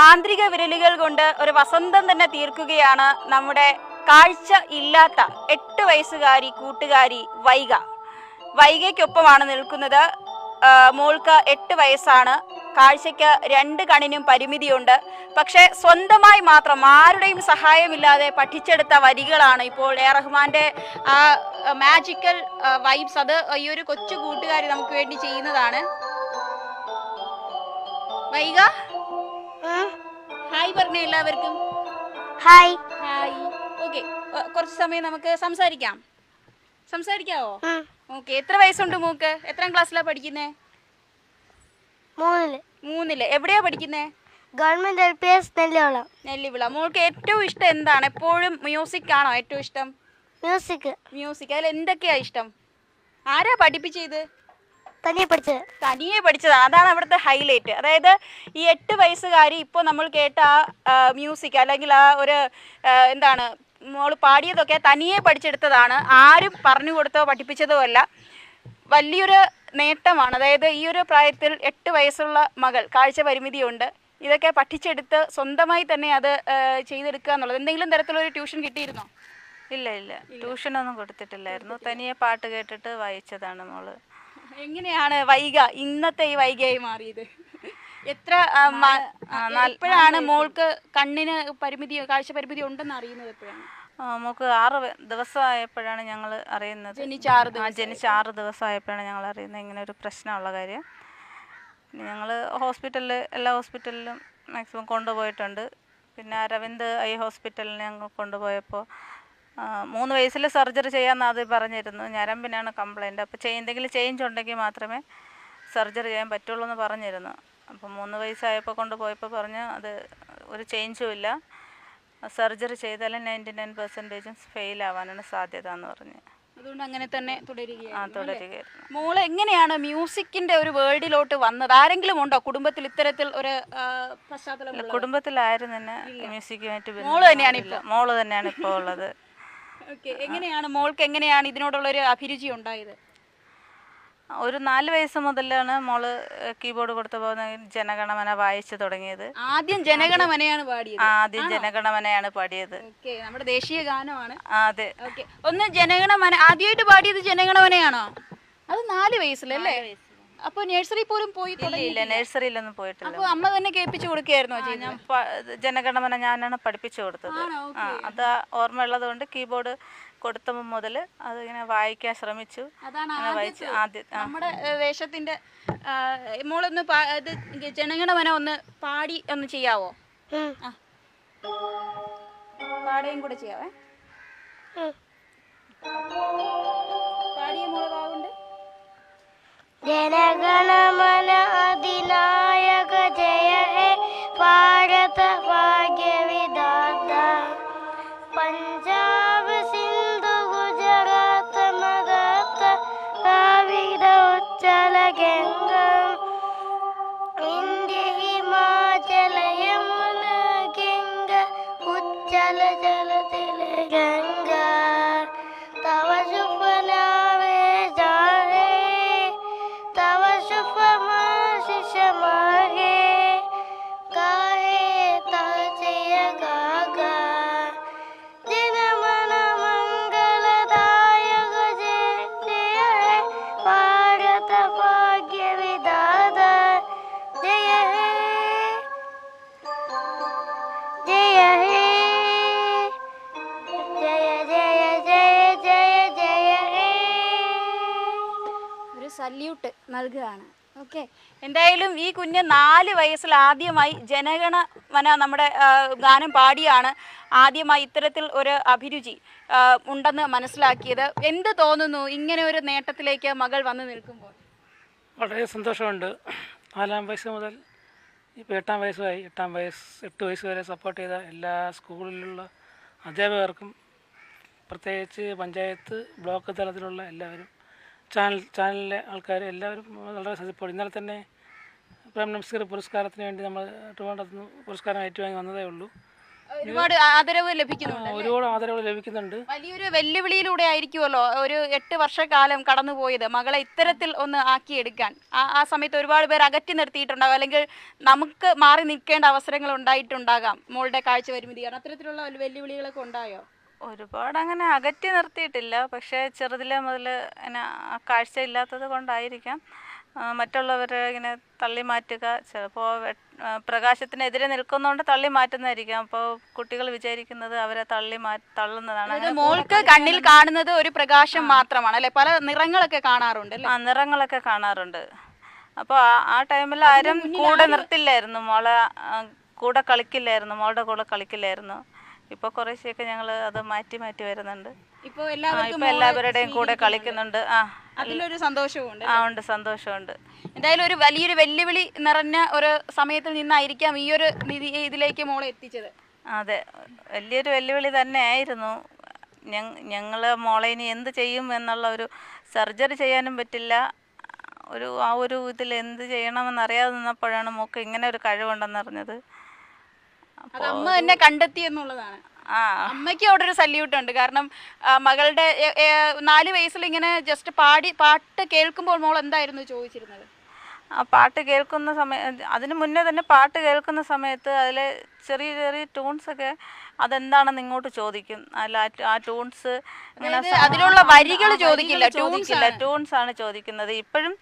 മാന്ത്രിക വിരലുകൾ കൊണ്ട് ഒരു വസന്തം തന്നെ തീർക്കുകയാണ് നമ്മുടെ കാഴ്ച ഇല്ലാത്ത എട്ട് വയസ്സുകാരി കൂട്ടുകാരി വൈഗ. വൈഗയ്ക്കൊപ്പമാണ് നിൽക്കുന്നത്. മോൾക്ക് എട്ട് വയസ്സാണ്. കാഴ്ചയ്ക്ക് രണ്ട് കണ്ണിനും പരിമിതിയുണ്ട്. പക്ഷേ സ്വന്തമായി മാത്രം ആരുടെയും സഹായമില്ലാതെ പഠിച്ചെടുത്ത വരികളാണ് ഇപ്പോൾ എ റഹ്മാന്റെ ആ മാജിക്കൽ വൈബ്സ് അത് ഈ ഒരു കൊച്ചു കൂട്ടുകാരി നമുക്ക് വേണ്ടി ചെയ്യുന്നതാണ്. വൈഗ? ഹായ് പറഞ്ഞ എല്ലാവർക്കും. ഹായ്. ഹായ്. ഓക്കെ കുറച്ച് സമയം നമുക്ക് സംസാരിക്കാം. സംസാരിക്കാവോ? ഓക്കെ എത്ര വയസ്സുണ്ട് മൂക്ക്? എത്രാം ക്ലാസ്സിലാ പഠിക്കുന്നേ? മൂന്നിൽ. മൂന്നിൽ. എവിടെയാ പഠിക്കുന്നേ? Government L P S Nellivila. Nellivila. മോൾക്ക് ഏറ്റവും ഇഷ്ടം എന്താണ്? എപ്പോഴും മ്യൂസിക് ആണോ ഏറ്റവും ഇഷ്ടം? മ്യൂസിക്. മ്യൂസിക്. അതിൽ എന്തൊക്കെയാ ഇഷ്ടം? ആരാ പഠിപ്പിച്ചത്? തനിയെ പഠിച്ചത്? തനിയെ പഠിച്ചതാണ് അതാണ് അവിടുത്തെ ഹൈലൈറ്റ് അതായത് ഈ എട്ട് വയസ്സുകാരി ഇപ്പോൾ നമ്മൾ കേട്ട ആ മ്യൂസിക് അല്ലെങ്കിൽ ആ ഒരു ആ, എന്താണ് മോൾ പാടിയതൊക്കെ തനിയെ പഠിച്ചെടുത്തതാണ്. ആരും പറഞ്ഞു കൊടുത്തോ പഠിപ്പിച്ചതോ അല്ല. വലിയൊരു നേട്ടമാണ്. അതായത് ഈ ഒരു പ്രായത്തിൽ എട്ട് വയസ്സുള്ള മകൾ കാഴ്ച പരിമിതിയുണ്ട്. ഇതൊക്കെ പഠിച്ചെടുത്ത് സ്വന്തമായി തന്നെ അത് ആ, ചെയ്തെടുക്കുക എന്നുള്ളത്. എന്തെങ്കിലും തരത്തിലൊരു ട്യൂഷൻ കിട്ടിയിരുന്നോ? ഇല്ല ഇല്ല. ട്യൂഷനൊന്നും കൊടുത്തിട്ടില്ലായിരുന്നു. തനിയെ പാട്ട് കേട്ടിട്ട് വായിച്ചതാണ് മോൾ. എങ്ങനെയാണ് വൈക ഇന്നത്തെ ഈ വൈകയായി മാറിയത്? എത്ര എപ്പോഴാണ് മോൾക്ക് കണ്ണിന് പരിമിതി കാഴ്ച പരിമിതി ഉണ്ടെന്ന് അറിയുന്നത് എപ്പോഴാണ്? നമുക്ക് മോക്ക് ആറ് ദിവസമായപ്പോഴാണ് ഞങ്ങൾ അറിയുന്നത്. ജനിച്ച ആറ് ആ ജനിച്ച ആറ് ദിവസമായപ്പോഴാണ് ഞങ്ങൾ അറിയുന്നത്. ഇങ്ങനെ ഒരു പ്രശ്നമുള്ള കാര്യം. ഞങ്ങൾ ഹോസ്പിറ്റലിൽ എല്ലാ ഹോസ്പിറ്റലിലും മാക്സിമം കൊണ്ടുപോയിട്ടുണ്ട്. പിന്നെ അരവിന്ദ് ഐ ഹോസ്പിറ്റലിൽ ഞങ്ങൾ കൊണ്ടുപോയപ്പോൾ മൂന്ന് വയസ്സിൽ സർജറി ചെയ്യാമെന്ന് ആദ്യം പറഞ്ഞിരുന്നു. ഞരമ്പിനാണ് കംപ്ലൈന്റ് അപ്പോൾ എന്തെങ്കിലും ചേഞ്ച് ഉണ്ടെങ്കിൽ മാത്രമേ സർജറി ചെയ്യാൻ പറ്റുള്ളൂ എന്ന് പറഞ്ഞിരുന്നു. അപ്പോൾ മൂന്ന് വയസ്സായപ്പോൾ കൊണ്ടുപോയപ്പോൾ പറഞ്ഞ് അത് ഒരു ചേഞ്ചും ഇല്ല. സർജറി ചെയ്താൽ നയന്റി നയൻ പെർസെന്റേജും ഫെയിൽ ആവാനാണ് സാധ്യത എന്ന് പറഞ്ഞ്. അതുകൊണ്ട് അങ്ങനെ തന്നെ തുടരുകയായിരുന്നു മോൾ എങ്ങനെയാണ് മ്യൂസിക്കിന്റെ ഒരു വേൾഡിലോട്ട് വന്നത്? ആരെങ്കിലും ഉണ്ടോ? കുടുംബത്തിൽ ഇത്തരത്തിൽ ഒരു പശ്ചാത്തലം കുടുംബത്തിലായിരുന്നു തന്നെ മ്യൂസിക്കുമായിട്ട് മോൾ തന്നെയാണ് ഇപ്പോൾ മോൾ തന്നെയാണ് ഇപ്പോൾ ഉള്ളത്. Okay, എങ്ങനെയാണ് മോൾക്ക് എങ്ങനെയാണ് ഇതിനോടുള്ള ഒരു അഭിരുചി ഉണ്ടായത്? ഒരു നാല് വയസ്സ് മുതലാണ് മോൾ കീബോർഡ് കൊടുത്തപ്പോൾ ജനഗണമന വായിച്ചു തുടങ്ങിയത്. ആദ്യം ജനഗണമനയാണ് പാടിയത്. ആദ്യം ജനഗണമനയാണ് പാടിയത്. ഓക്കെ. നമ്മുടെ ദേശീയ ഗാനമാണ്. അതെ. ഓക്കെ. ഒന്ന് ജനഗണമന ആദ്യമായിട്ട് പാടിയത് ജനഗണമനയാണോ? അത് നാല് വയസ്സിലല്ലേ? അപ്പൊ നഴ്സറി പോലും പോയി ഇല്ല നഴ്സറിയിലൊന്നും പോയിട്ടില്ല. അപ്പൊ അമ്മ തന്നെ കേൾപ്പിച്ചു കൊടുക്കുകയായിരുന്നോ ഞാൻ ജനഗണമന ഞാനാണ് പഠിപ്പിച്ചു കൊടുത്തത്? ആ അത് ഓർമ്മയുള്ളത് കൊണ്ട് കീബോർഡ് കൊടുത്തപ്പോൾ മുതൽ അതിങ്ങനെ വായിക്കാൻ ശ്രമിച്ചു. വായിച്ചു ആദ്യം നമ്മുടെ വേഷത്തിന്റെ മോളൊന്ന് ഇത് ജനഗണമന ഒന്ന് പാടി ഒന്ന് ചെയ്യാവോ? പാടുകയും കൂടെ ചെയ്യാവേ. जनगणमन अधिनायक जय हे पारत സല്യൂട്ട് നൽകുകയാണ്. ഓക്കെ എന്തായാലും ഈ കുഞ്ഞ് നാല് വയസ്സിൽ ആദ്യമായി ജനഗണ മന നമ്മുടെ ഗാനം പാടിയാണ്. ആദ്യമായി ഇത്തരത്തിൽ ഒരു അഭിരുചി ഉണ്ടെന്ന് മനസ്സിലാക്കിയത്. എന്ത് തോന്നുന്നു ഇങ്ങനെ ഒരു നേട്ടത്തിലേക്ക് മകൾ വന്നു നിൽക്കുമ്പോൾ? വളരെ സന്തോഷമുണ്ട്. നാലാം വയസ്സ് മുതൽ ഇപ്പോൾ എട്ടാം വയസ്സുമായി എട്ടാം വയസ്സ് എട്ട് വയസ്സ് വരെ സപ്പോർട്ട് ചെയ്ത എല്ലാ സ്കൂളിലുള്ള അധ്യാപകർക്കും പ്രത്യേകിച്ച് പഞ്ചായത്ത് ബ്ലോക്ക് തലത്തിലുള്ള എല്ലാവരും ചാനൽ ചാനലിലെ ആൾക്കാർ എല്ലാവരും വളരെ സപ്പോർട്ട് ഇന്നലെ തന്നെ പ്രേം നമസ്കാര പുരസ്കാരത്തിന് വേണ്ടി നമ്മൾ ട്രിവാൻഡ്രത്ത് നിന്ന് പുരസ്കാരം ഏറ്റുവാങ്ങി വന്നതേ ഉള്ളൂ. ഒരുപാട് ആദരവ് ലഭിക്കുന്നുണ്ട് ഒരുപാട് ആദരവ് ലഭിക്കുന്നുണ്ട്. വലിയൊരു വെല്ലുവിളിയിലൂടെ ആയിരിക്കുമല്ലോ ഒരു എട്ട് വർഷക്കാലം കടന്നുപോയത് മകളെ ഇത്തരത്തിൽ ഒന്ന് ആക്കിയെടുക്കാൻ. ആ ആ സമയത്ത് ഒരുപാട് പേർ അകറ്റി നിർത്തിയിട്ടുണ്ടാകും അല്ലെങ്കിൽ നമുക്ക് മാറി നിൽക്കേണ്ട അവസരങ്ങൾ ഉണ്ടായിട്ടുണ്ടാകാം. മോളുടെ കാഴ്ച പരിമിതി കാരണം അത്തരത്തിലുള്ള വെല്ലുവിളികളൊക്കെ ഉണ്ടായോ? ഒരുപാട് അങ്ങനെ അകറ്റി നിർത്തിയിട്ടില്ല. പക്ഷേ ചെറുതിലെ മുതൽ ഇങ്ങനെ ആ കാഴ്ച ഇല്ലാത്തത് കൊണ്ടായിരിക്കാം. മറ്റുള്ളവരെ ഇങ്ങനെ തള്ളി മാറ്റുക. ചിലപ്പോൾ പ്രകാശത്തിനെതിരെ നിൽക്കുന്നതുകൊണ്ട് തള്ളി മാറ്റുന്നതായിരിക്കാം. അപ്പോൾ കുട്ടികൾ വിചാരിക്കുന്നത് അവരെ തള്ളി മാ തള്ളുന്നതാണ്. മോൾക്ക് കണ്ണിൽ കാണുന്നത് ഒരു പ്രകാശം മാത്രമാണ്. അല്ലെ? പല നിറങ്ങളൊക്കെ കാണാറുണ്ട് ആ നിറങ്ങളൊക്കെ കാണാറുണ്ട്. അപ്പോൾ ആ- ടൈമിൽ ആരും കൂടെ നിർത്തില്ലായിരുന്നു. മോളെ കൂടെ കളിക്കില്ലായിരുന്നു. മോളുടെ കൂടെ കളിക്കില്ലായിരുന്നു. ഇപ്പോൾ കുറേശ്ശെയൊക്കെ ഞങ്ങൾ അത് മാറ്റി മാറ്റി വരുന്നുണ്ട്. ഇപ്പൊ എല്ലാവർക്കും ഇപ്പൊ എല്ലാവരുടെയും കൂടെ കളിക്കുന്നുണ്ട്. ആ അതിലൊരു സന്തോഷവുമുണ്ട് ആ ഉണ്ട് സന്തോഷമുണ്ട് എന്തായാലും ഒരു വലിയൊരു വെല്ലുവിളി നിറഞ്ഞ ഒരു സമയത്തിൽ നിന്നായിരിക്കാം ഈ ഒരു നിധി ഇതിലേക്ക് മോളെ എത്തിച്ചത്. അതെ വലിയൊരു വെല്ലുവിളി തന്നെ ആയിരുന്നു. ഞങ്ങൾ മോളെ ഇനി എന്ത് ചെയ്യും എന്നുള്ള ഒരു സർജറി ചെയ്യാനും പറ്റില്ല. ഒരു ആ ഒരു ഇതിൽ എന്ത് ചെയ്യണമെന്ന് അറിയാതെ നിന്നപ്പോഴാണ് മോക്ക് ഇങ്ങനെ ഒരു കഴിവുണ്ടെന്നറിഞ്ഞത്. അത് അമ്മ തന്നെ കണ്ടെത്തി എന്നുള്ളതാണ്. ആ. അമ്മയ്ക്ക് അവിടെ ഒരു സല്യൂട്ട് ഉണ്ട്. കാരണം മകളുടെ നാല് വയസ്സിൽ ഇങ്ങനെ ജസ്റ്റ് പാടി പാട്ട് കേൾക്കുമ്പോൾ മോൾ എന്തായിരുന്നു ചോദിച്ചിരുന്നത്? ആ പാട്ട് കേൾക്കുന്ന സമയം അതിന് മുന്നേ തന്നെ പാട്ട് കേൾക്കുന്ന സമയത്ത് അതിലെ ചെറിയ ചെറിയ ട്യൂൺസൊക്കെ അതെന്താണെന്ന് ഇങ്ങോട്ട് ചോദിക്കും. അല്ല ആ ടൂൺസ് ട്യൂൺസ് അതിലുള്ള വരികൾ ചോദിക്കില്ല, tunes ചോദിക്കില്ല ആണ്. ട്യൂൺസ് ആണ് ചോദിക്കുന്നത്. ഇപ്പോഴും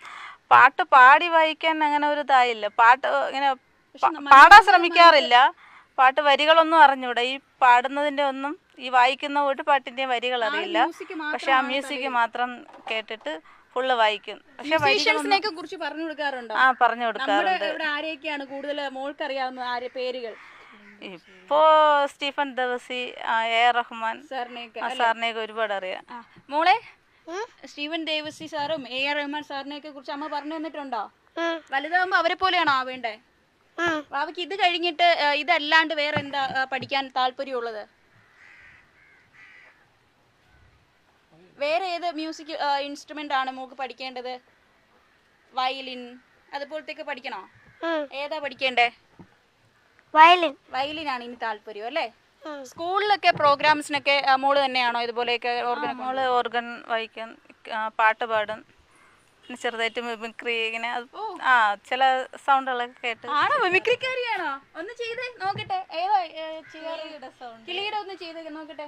പാട്ട് പാടി വായിക്കാൻ അങ്ങനെ ഒരു ഇതായില്ല. പാട്ട് ഇങ്ങനെ പാടാൻ ശ്രമിക്കാറില്ല. പാട്ട് വരികളൊന്നും അറിഞ്ഞൂടാ. ഈ പാടുന്നതിന്റെ ഒന്നും ഈ വായിക്കുന്ന ഒരു പാട്ടിന്റെ വരികൾ അറിയില്ല. പക്ഷെ ആ മ്യൂസിക് മാത്രം കേട്ടിട്ട് ഫുള്ള് വായിക്കും. പക്ഷെ കുറിച്ച് പറഞ്ഞു കൊടുക്കാറുണ്ടോ? ആ പറഞ്ഞു നമ്മുടെ കൊടുക്കാറുണ്ട് ഇവിടെ ആരെയൊക്കെയാണ് കൂടുതൽ മോൾക്ക് അറിയാവുന്ന ആരെ പേരുകൾ? ഇപ്പോ സ്റ്റീഫൻ ദവസി എ ആർ റഹ്മാൻ സാറിനെയൊക്കെ ഒരുപാട് അറിയാം. മോളെ സ്റ്റീഫൻ ദേവസി സാറും എ ആർ റഹ്മാൻ സാറിനെയൊക്കെ കുറിച്ച് അമ്മ പറഞ്ഞു തന്നിട്ടുണ്ടോ? വലുതാകുമ്പോ അവരെ പോലെയാണോ ആവേണ്ടേ? ബാബയ്ക്ക് ഇത് കഴിഞ്ഞിട്ട് ഇതല്ലാണ്ട് വേറെ എന്താ പഠിക്കാൻ താല്പര്യമുള്ളത്? വേറെ ഏത് മ്യൂസിക് ഇൻസ്ട്രുമെന്റ് ആണ് മോക്ക് പഠിക്കേണ്ടത്? വയലിൻ അതുപോലത്തെ പഠിക്കണോ? ഏതാ പഠിക്കേണ്ടേ? വയലിൻ. വയലിൻ ആണ് ഇനി താല്പര്യം അല്ലേ? സ്കൂളിലൊക്കെ പ്രോഗ്രാംസിനൊക്കെ മോൾ തന്നെയാണോ ഇതുപോലെയൊക്കെ ഓർഗൻ മോൾ ഓർഗൻ വായിക്കാൻ പാട്ട് പാടും. ചെറുതായിട്ട് മിമിക്രി ഇങ്ങനെ അത് ആ ചില സൗണ്ടുകളൊക്കെ കേട്ട്. ആണോ? മിമിക്രിക്കാരിയാണോ? ഒന്ന് ചെയ്തേ നോക്കട്ടെ. ഏതാ ഏ, ചെയ്യാറ്? കിളിയുടെ ഒന്ന് ചെയ്തേ നോക്കട്ടെ.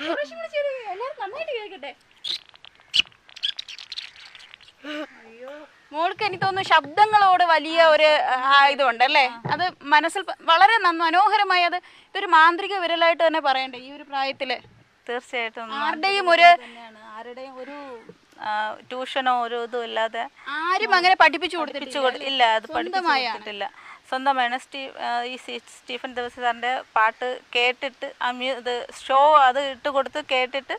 ഒരു പ്രാവശ്യം കൂടി ചെയ്തേ. എല്ലാവരും നന്നായിട്ട് കേൾക്കട്ടെ. മോൾക്ക് എനിക്ക് തോന്നുന്നു ശബ്ദങ്ങളോട് വലിയ ഒരു ആ, ഇതുണ്ട് അല്ലേ? അത് മനസ്സിൽ പ- വളരെ നന്ന- മനോഹരമായി അത് ഇതൊരു മാന്ത്രിക വിരലായിട്ട് തന്നെ പറയണ്ടേ ഈ ഒരു പ്രായത്തിൽ? തീർച്ചയായിട്ടും ആരുടെയും ഒരു ആരുടെയും ഒരു ട്യൂഷനോ ഒരു ഇതും ഇല്ലാതെ ആരും അങ്ങനെ പഠിപ്പിച്ചു പഠിപ്പിച്ചു ഇല്ല അത് പഠിപ്പിച്ചിട്ടില്ല സ്വന്തമാണ് സ്റ്റീ ഈ സ്റ്റീഫൻ ദിവസ പാട്ട് കേട്ടിട്ട് ആ മ്യൂ ഇത് ഷോ അത് ഇട്ട് കൊടുത്ത് കേട്ടിട്ട്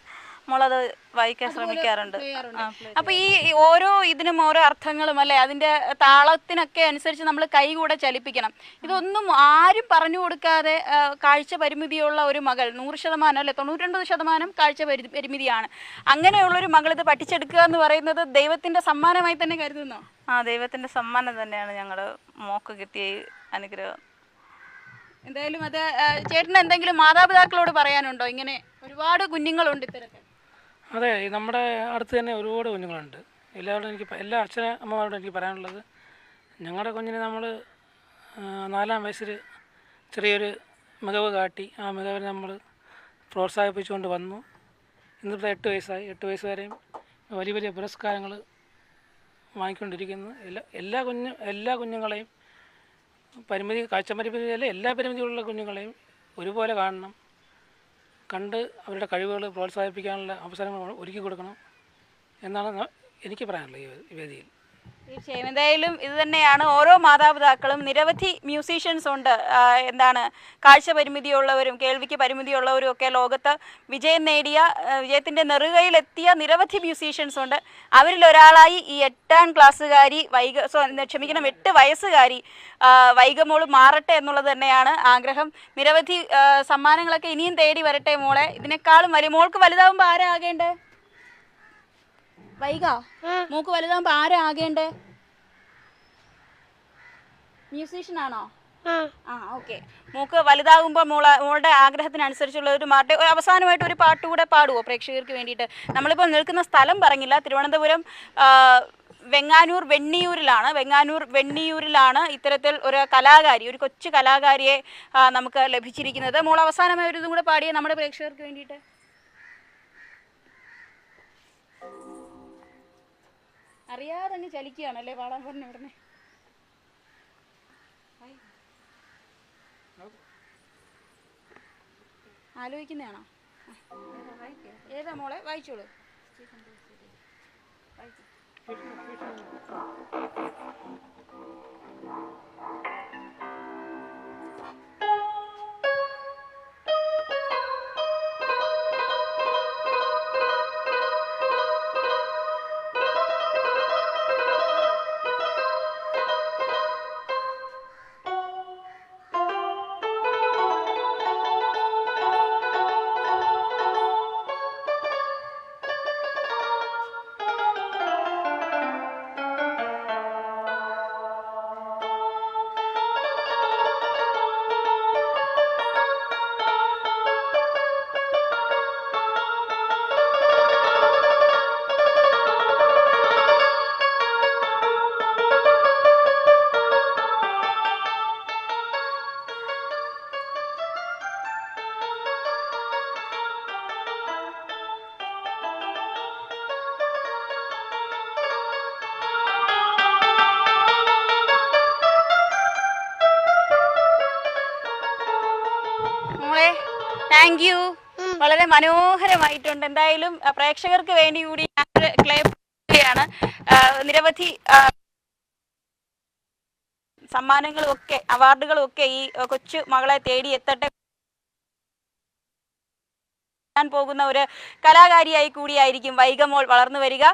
മോളത് വായിക്കാൻ ശ്രമിക്കാറുണ്ട്. അപ്പൊ ഈ ഓരോ ഇതിനും ഓരോ അർത്ഥങ്ങളും അല്ലെ അതിന്റെ താളത്തിനൊക്കെ അനുസരിച്ച് നമ്മൾ കൈ കൂടെ ചലിപ്പിക്കണം. ഇതൊന്നും ആരും പറഞ്ഞു കൊടുക്കാതെ കാഴ്ച പരിമിതിയുള്ള ഒരു മകൾ നൂറ് ശതമാനം അല്ലെ തൊണ്ണൂറ്റൊൻപത് ശതമാനം കാഴ്ച പരി- പരിമിതിയാണ്. അങ്ങനെയുള്ള ഒരു മകൾ ഇത് പഠിച്ചെടുക്കുക എന്ന് പറയുന്നത് ദൈവത്തിന്റെ സമ്മാനമായി തന്നെ കരുതുന്നു? ആ ദൈവത്തിന്റെ സമ്മാനം തന്നെയാണ് ഞങ്ങളുടെ മോക്ക് കിട്ടിയ അനുഗ്രഹം. എന്തായാലും അത് ചേട്ടന് എന്തെങ്കിലും മാതാപിതാക്കളോട് പറയാനുണ്ടോ? ഇങ്ങനെ ഒരുപാട് കുഞ്ഞുങ്ങളുണ്ട് ഇത്തരത്തിൽ. അതെ നമ്മുടെ അടുത്ത് തന്നെ ഒരുപാട് കുഞ്ഞുങ്ങളുണ്ട്. എല്ലാവരോടും എനിക്ക് എല്ലാ അച്ഛന അമ്മമാരോടും എനിക്ക് പറയാനുള്ളത് ഞങ്ങളുടെ കുഞ്ഞിനെ നമ്മൾ നാലാം വയസ്സിൽ ചെറിയൊരു മികവ് കാട്ടി ആ മികവിനെ നമ്മൾ പ്രോത്സാഹിപ്പിച്ചുകൊണ്ട് വന്നു. ഇന്നിപ്പോൾ എട്ട് വയസ്സായി. എട്ട് വയസ്സ് വരെയും വലിയ വലിയ പുരസ്കാരങ്ങൾ വാങ്ങിക്കൊണ്ടിരിക്കുന്നു. എല്ലാ എല്ലാ കുഞ്ഞു എല്ലാ കുഞ്ഞുങ്ങളെയും പരിമിതി കാഴ്ച പരിമിതിയല്ല എല്ലാ പരിമിതികളുള്ള കുഞ്ഞുങ്ങളെയും ഒരുപോലെ കാണണം. കണ്ട് അവരുടെ കഴിവുകൾ പ്രോത്സാഹിപ്പിക്കാനുള്ള അവസരങ്ങൾ ഒരുക്കി കൊടുക്കണം എന്നാണ് എനിക്ക് പറയാനുള്ളത് ഈ വേദിയിൽ. തീർച്ചയായും എന്തായാലും ഇത് തന്നെയാണ്. ഓരോ മാതാപിതാക്കളും നിരവധി മ്യൂസീഷ്യൻസ് ഉണ്ട്. എന്താണ് കാഴ്ച പരിമിതിയുള്ളവരും കേൾവിക്ക് പരിമിതിയുള്ളവരും ഒക്കെ ലോകത്ത് വിജയം നേടിയ വിജയത്തിന്റെ നെറുകയിലെത്തിയ നിരവധി മ്യൂസീഷ്യൻസ് ഉണ്ട്. അവരിൽ ഒരാളായി ഈ എട്ടാം ക്ലാസ്സുകാരി വൈക ക്ഷമിക്കണം എട്ട് വയസ്സുകാരി വൈകമോൾ മാറട്ടെ എന്നുള്ളത് തന്നെയാണ് ആഗ്രഹം. നിരവധി സമ്മാനങ്ങളൊക്കെ ഇനിയും തേടി വരട്ടെ മോളെ. ഇതിനേക്കാളും വലിയ മോൾക്ക് വലുതാവുമ്പോൾ ആരാകേണ്ടത് വൈക. മൂക്ക് വലുതാകുമ്പോ ആരാ ആകേണ്ടേ? മ്യൂസീഷ്യൻ ആണോ? ആ. ഓക്കെ മൂക്ക് വലുതാകുമ്പോൾ മോളെ മോളുടെ ആഗ്രഹത്തിനനുസരിച്ചുള്ള ഒരു മാട്ട് ഒരു അവസാനമായിട്ട് ഒരു പാട്ട് കൂടെ പാടുവോ പ്രേക്ഷകർക്ക് വേണ്ടിയിട്ട്? നമ്മളിപ്പോൾ നിൽക്കുന്ന സ്ഥലം പറഞ്ഞില്ല. തിരുവനന്തപുരം വെങ്ങാനൂർ വെണ്ണിയൂരിലാണ്. വെങ്ങാനൂർ വെണ്ണിയൂരിലാണ് ഇത്തരത്തിൽ ഒരു കലാകാരി ഒരു കൊച്ചു കലാകാരിയെ നമുക്ക് ലഭിച്ചിരിക്കുന്നത്. മോൾ അവസാനമായ ഒരു ഇതും കൂടെ പാടിയേ നമ്മുടെ പ്രേക്ഷകർക്ക് വേണ്ടിയിട്ട്. അറിയാതെ അങ്ങ് ചലിക്കുകയാണല്ലേ പാടാൻ പറഞ്ഞ ഉടനെ ആലോചിക്കുന്നതാണോ? ഏതാ മോളെ? വായിച്ചോളൂ. മോളെ താങ്ക് യു വളരെ മനോഹരമായിട്ടുണ്ട്. എന്തായാലും പ്രേക്ഷകർക്ക് വേണ്ടി കൂടി ക്ലേ യാണ് നിരവധി സമ്മാനങ്ങളും ഒക്കെ അവാർഡുകളും ഒക്കെ ഈ കൊച്ചു മകളെ തേടി എത്തട്ടെ. പോകുന്ന ഒരു കലാകാരിയായി കൂടിയായിരിക്കും വൈകമോൾ വളർന്നു വരിക.